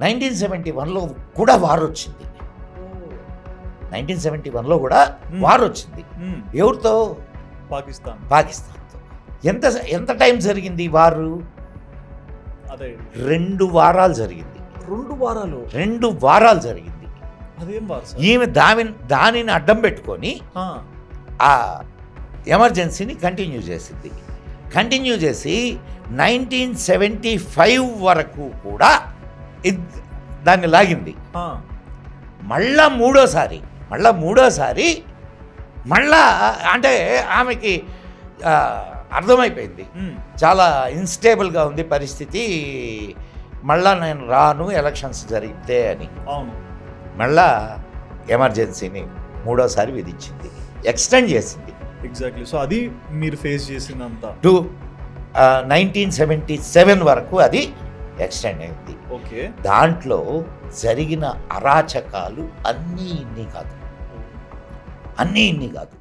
Nineteen seventy వన్లో కూడా war వచ్చింది. నైన్టీన్ సెవెంటీ వన్లో కూడా. వార్ వచ్చింది. ఎవరితో? పాకిస్తాన్. పాకిస్తాన్తో. ఎంత ఎంత టైం జరిగింది వారు? అదే. రెండు వారాలు జరిగింది. రెండు వారాలు? రెండు వారాలు జరిగింది. అదేం వారు ఈమె దాని దానిని అడ్డం పెట్టుకొని ఆ, ఎమర్జెన్సీని కంటిన్యూ చేసింది. కంటిన్యూ చేసి నైన్టీన్ సెవెంటీ ఫైవ్ వరకు కూడా దాన్ని లాగింది. మళ్ళా మూడోసారి మళ్ళా మూడోసారి మళ్ళా అంటే ఆమెకి అర్థమైపోయింది. చాలా ఇన్స్టేబుల్గా ఉంది పరిస్థితి. మళ్ళా నేను రాను ఎలక్షన్స్ జరిగితే అని. అవును. మళ్ళా ఎమర్జెన్సీని మూడోసారి విధించింది. ఎక్స్టెండ్ చేసింది. ఎగ్జాక్ట్లీ. సో అది మీరు ఫేస్ చేసిందంతా టు నైన్టీన్ సెవెంటీ సెవెన్ వరకు అది ఎక్స్టెండ్ అయింది. ఓకే. దాంట్లో జరిగిన అరాచకాలు అన్నీ ఇన్ని కాదు. అన్నీ ఇన్ని కాదు.